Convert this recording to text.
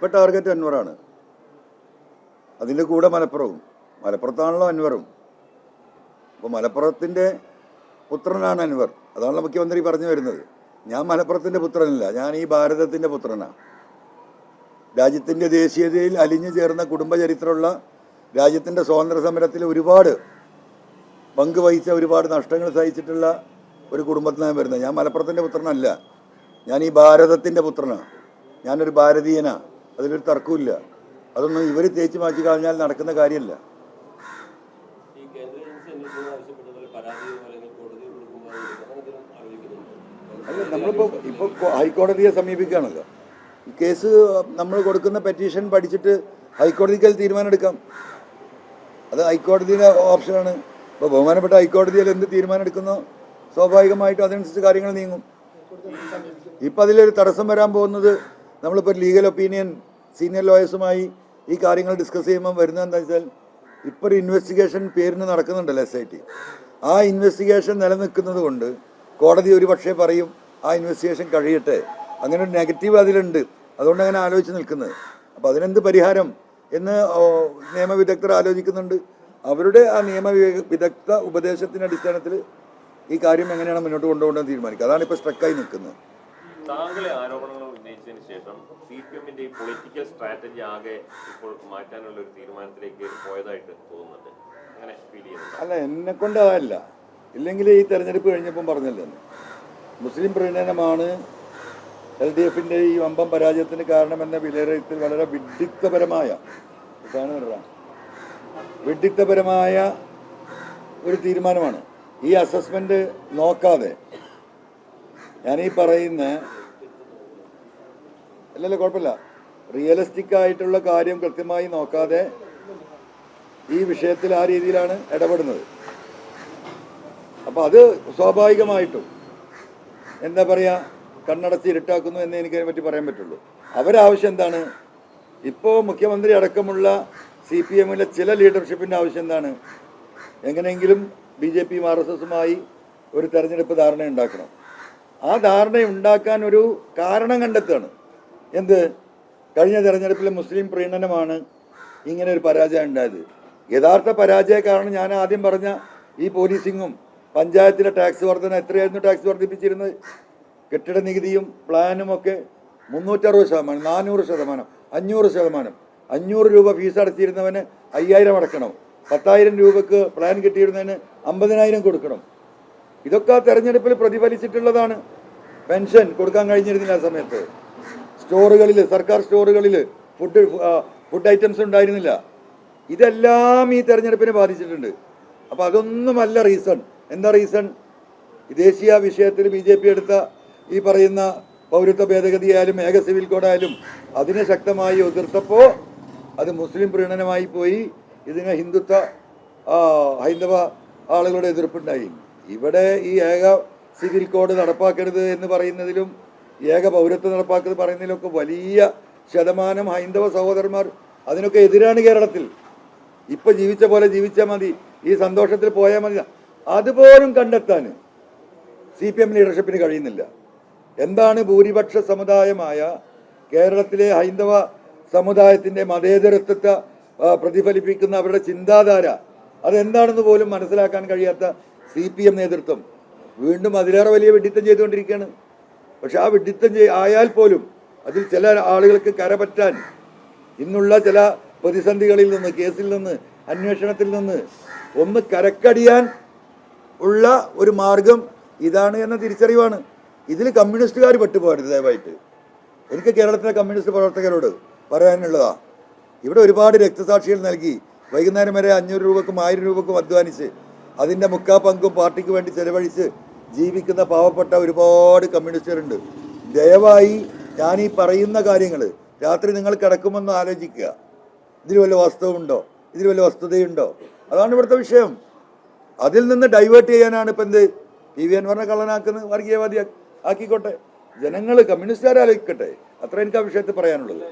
ഇപ്പം ടാർഗറ്റ് അൻവറാണ് അതിന്റെ കൂടെ മലപ്പുറവും. മലപ്പുറത്താണല്ലോ അൻവറും. അപ്പോൾ മലപ്പുറത്തിന്റെ പുത്രനാണ് അൻവർ. അതാണല്ലോ മുഖ്യമന്ത്രി പറഞ്ഞു വരുന്നത്. ഞാൻ മലപ്പുറത്തിന്റെ പുത്രനല്ല ഞാൻ ഈ ഭാരതത്തിന്റെ പുത്രനാണ് രാജ്യത്തിന്റെ ദേശീയതയിൽ അലിഞ്ഞു ചേർന്ന കുടുംബചരിത്രമുള്ള രാജ്യത്തിന്റെ സ്വാതന്ത്ര്യ സമരത്തിൽ ഒരുപാട് പങ്ക് വഹിച്ച ഒരുപാട് നഷ്ടങ്ങൾ സഹിച്ചിട്ടുള്ള ഒരു കുടുംബത്തിൽ നിന്നാണ് വരുന്നത്. ഞാൻ മലപ്പുറത്തിന്റെ പുത്രനല്ല ഞാൻ ഈ ഭാരതത്തിന്റെ പുത്രനാണ് ഞാനൊരു ഭാരതീയനാണ് അതിലൊരു തർക്കമില്ല അതൊന്നും ഇവർ തേച്ച് മാറ്റി കളഞ്ഞാൽ നടക്കുന്ന കാര്യമല്ല. അല്ല നമ്മളിപ്പോൾ ഇപ്പോൾ ഹൈക്കോടതിയെ സമീപിക്കുകയാണല്ലോ. ഈ കേസ് നമ്മൾ കൊടുക്കുന്ന പെറ്റീഷൻ പഠിച്ചിട്ട് ഹൈക്കോടതിക്ക് അത് തീരുമാനമെടുക്കാം. അത് ഹൈക്കോടതിയുടെ ഓപ്ഷനാണ്. ഇപ്പോൾ ബഹുമാനപ്പെട്ട ഹൈക്കോടതിയിൽ എന്ത് തീരുമാനം എടുക്കുന്നോ സ്വാഭാവികമായിട്ടും അതനുസരിച്ച് കാര്യങ്ങൾ നീങ്ങും. ഇപ്പം അതിലൊരു തടസ്സം വരാൻ പോകുന്നത് നമ്മളിപ്പോൾ ലീഗൽ ഒപ്പീനിയൻ സീനിയർ ലോയേഴ്സുമായി ഈ കാര്യങ്ങൾ ഡിസ്കസ് ചെയ്യുമ്പോൾ വരുന്നത് എന്താ വെച്ചാൽ ഇപ്പോൾ ഒരു ഇൻവെസ്റ്റിഗേഷൻ പേരിന് നടക്കുന്നുണ്ടല്ലോ എസ് ഐ ടി ആ ഇൻവെസ്റ്റിഗേഷൻ നിലനിൽക്കുന്നത് കൊണ്ട് കോടതി ഒരു പക്ഷേ പറയും ആ ഇൻവെസ്റ്റിഗേഷൻ കഴിയട്ടെ. അങ്ങനെ ഒരു നെഗറ്റീവ് അതിലുണ്ട്. അതുകൊണ്ട് അങ്ങനെ ആലോചിച്ച് നിൽക്കുന്നത്. അപ്പോൾ അതിനെന്ത് പരിഹാരം എന്ന് നിയമവിദഗ്ധർ ആലോചിക്കുന്നുണ്ട്. അവരുടെ ആ നിയമ വിദഗ്ധ ഉപദേശത്തിന്റെ അടിസ്ഥാനത്തിൽ ഈ കാര്യം എങ്ങനെയാണ് മുന്നോട്ട് കൊണ്ടുപോകേണ്ടത് തീരുമാനിക്കുക. അതാണ് ഇപ്പോൾ സ്ട്രക്കായി നിൽക്കുന്നത്. താങ്കളെ ആരോപണങ്ങൾ ഉന്നയിച്ചതിന് ശേഷം സി പി എമ്മിന്റെ ഈ പൊളിറ്റിക്കൽ സ്ട്രാറ്റജി ആകെ ഇപ്പോൾ മാറ്റാനുള്ള ഒരു തീരുമാനത്തിലേക്ക് പോയതായിട്ട് തോന്നുന്നുണ്ട്. അങ്ങനെ ഫീൽ ചെയ്യുന്നു അല്ല എന്നെ കൊണ്ട് അതല്ല ഇല്ലെങ്കിൽ ഈ തെരഞ്ഞെടുപ്പ് കഴിഞ്ഞപ്പം പറഞ്ഞല്ലോ? മുസ്ലിം പ്രീണനമാണ് എൽ ഡി എഫിന്റെ ഈ വമ്പം പരാജയത്തിന് കാരണമെന്ന വിലയിരുത്തൽ വളരെ വിഡിത്തപരമായ വിഡിത്തപരമായ ഒരു തീരുമാനമാണ്. ഈ അസസ്മെന്റ് നോക്കാതെ ഈ പറയുന്ന അല്ലല്ലോ കുഴപ്പമില്ല. റിയലിസ്റ്റിക് ആയിട്ടുള്ള കാര്യം കൃത്യമായി നോക്കാതെ ഈ വിഷയത്തിൽ ആ രീതിയിലാണ് ഇടപെടുന്നത്. അപ്പോൾ അത് സ്വാഭാവികമായിട്ടും. എന്താ പറയുക കണ്ണടച്ച് ഇരുട്ടാക്കുന്നു എന്ന് എനിക്ക് അതിനെ പറ്റി പറയാൻ പറ്റുള്ളൂ. അവരാവശ്യം എന്താണ്? ഇപ്പോൾ മുഖ്യമന്ത്രി അടക്കമുള്ള സി പി എമ്മിലെ ചില ലീഡർഷിപ്പിന്റെ ആവശ്യം എന്താണ്? എങ്ങനെയെങ്കിലും ബി ജെ പിയും ആർ എസ് എസുമായി ഒരു തെരഞ്ഞെടുപ്പ് ധാരണ ഉണ്ടാക്കണം ആ ധാരണ ഉണ്ടാക്കാൻ ഒരു കാരണം കണ്ടെത്തുകയാണ്. എന്ത്? കഴിഞ്ഞ തെരഞ്ഞെടുപ്പിൽ മുസ്ലിം പ്രീണനമാണ് ഇങ്ങനെ ഒരു പരാജയം ഉണ്ടായത്. യഥാർത്ഥ പരാജയ കാരണം ഞാൻ ആദ്യം പറഞ്ഞ ഈ പോലീസിങ്ങും പഞ്ചായത്തിലെ ടാക്സ് വർധന എത്രയായിരുന്നു ടാക്സ് വർദ്ധിപ്പിച്ചിരുന്നത്? കെട്ടിട നികുതിയും പ്ലാനും ഒക്കെ മുന്നൂറ്ററുപത് ശതമാനം നാനൂറ് ശതമാനം അഞ്ഞൂറ് ശതമാനം. അഞ്ഞൂറ് രൂപ ഫീസ് അടച്ചിരുന്നവന് അയ്യായിരം അടക്കണം. പത്തായിരം രൂപക്ക് പ്ലാൻ കിട്ടിയിരുന്നതിന് അമ്പതിനായിരം കൊടുക്കണം. ഇതൊക്കെ ആ തെരഞ്ഞെടുപ്പിൽ പ്രതിഫലിച്ചിട്ടുള്ളതാണ് പെൻഷൻ കൊടുക്കാൻ കഴിഞ്ഞിരുന്നില്ല ആ സമയത്ത്. സ്റ്റോറുകളിൽ സർക്കാർ സ്റ്റോറുകളിൽ ഫുഡ് ഫുഡ് ഐറ്റംസ് ഉണ്ടായിരുന്നില്ല. ഇതെല്ലാം ഈ തെരഞ്ഞെടുപ്പിനെ ബാധിച്ചിട്ടുണ്ട്. അപ്പോൾ അതൊന്നുമല്ല റീസൺ എന്താ റീസൺ ദേശീയ വിഷയത്തിൽ ബി ജെ പി എടുത്ത ഈ പറയുന്ന പൗരത്വ ഭേദഗതിയായാലും ഏക സിവിൽ കോഡായാലും അതിനെ ശക്തമായി എതിർത്തപ്പോൾ അത് മുസ്ലിം പ്രീണനമായി പോയി. ഇതിന് ഹിന്ദുത്വ ഹൈന്ദവ ആളുകളുടെ എതിർപ്പുണ്ടായി. ഇവിടെ ഈ ഏക സിവിൽ കോഡ് നടപ്പാക്കരുത് എന്ന് പറയുന്നതിലും ഏക പൗരത്വം നടപ്പാക്കുന്നത് പറയുന്നതിലൊക്കെ വലിയ ശതമാനം ഹൈന്ദവ സഹോദരന്മാർ അതിനൊക്കെ എതിരാണ് കേരളത്തിൽ. ഇപ്പൊ ജീവിച്ച പോലെ ജീവിച്ചാൽ മതി ഈ സന്തോഷത്തിൽ പോയാൽ മതി. അതുപോലും കണ്ടെത്താൻ സി പി എം ലീഡർഷിപ്പിന് കഴിയുന്നില്ല. എന്താണ് ഭൂരിപക്ഷ സമുദായമായ കേരളത്തിലെ ഹൈന്ദവ സമുദായത്തിന്റെ മതേതരത്വത്തെ പ്രതിഫലിപ്പിക്കുന്ന അവരുടെ ചിന്താധാര അതെന്താണെന്ന് പോലും മനസ്സിലാക്കാൻ കഴിയാത്ത സി പി എം നേതൃത്വം വീണ്ടും അതിലേറെ വലിയ വെടിത്തം ചെയ്തുകൊണ്ടിരിക്കുകയാണ്. പക്ഷെ ആ വിഡിത്തം ആയാൽ പോലും അതിൽ ചില ആളുകൾക്ക് കരപറ്റാൻ ഇന്നുള്ള ചില പ്രതിസന്ധികളിൽ നിന്ന് കേസിൽ നിന്ന് അന്വേഷണത്തിൽ നിന്ന് ഒന്ന് കരക്കടിയാൻ ഉള്ള ഒരു മാർഗം ഇതാണ് എന്ന തിരിച്ചറിവാണ്. ഇതിൽ കമ്മ്യൂണിസ്റ്റുകാർ പെട്ടുപോകരുത് ദയവായിട്ട്. എനിക്ക് കേരളത്തിലെ കമ്മ്യൂണിസ്റ്റ് പ്രവർത്തകരോട് പറയാനുള്ളതാ ഇവിടെ ഒരുപാട് രക്തസാക്ഷികൾ നൽകി വൈകുന്നേരം വരെ അഞ്ഞൂറ് രൂപക്കും ആയിരം രൂപക്കും അധ്വാനിച്ച് അതിന്റെ മുക്കാ പങ്കും പാർട്ടിക്ക് വേണ്ടി ചെലവഴിച്ച് ജീവിക്കുന്ന പാവപ്പെട്ട ഒരുപാട് കമ്മ്യൂണിസ്റ്റുകാരുണ്ട് ദയവായി ഞാൻ ഈ പറയുന്ന കാര്യങ്ങൾ രാത്രി നിങ്ങൾ കിടക്കുമെന്ന് ആലോചിക്കുക. ഇതിൽ വല്ല വാസ്തവമുണ്ടോ ഇതിൽ വല്ല വസ്തുതയുണ്ടോ? അതാണ് ഇവിടുത്തെ വിഷയം. അതിൽ നിന്ന് ഡൈവേർട്ട് ചെയ്യാനാണ് ഇപ്പം എന്ത്? പി വി അൻവറിനെ കള്ളനാക്കുന്നത് വർഗീയവാദി ആക്കിക്കോട്ടെ. ജനങ്ങൾ കമ്മ്യൂണിസ്റ്റുകാരെ ആലോചിക്കട്ടെ. അത്ര എനിക്ക് ആ വിഷയത്തിൽ പറയാനുള്ളത്.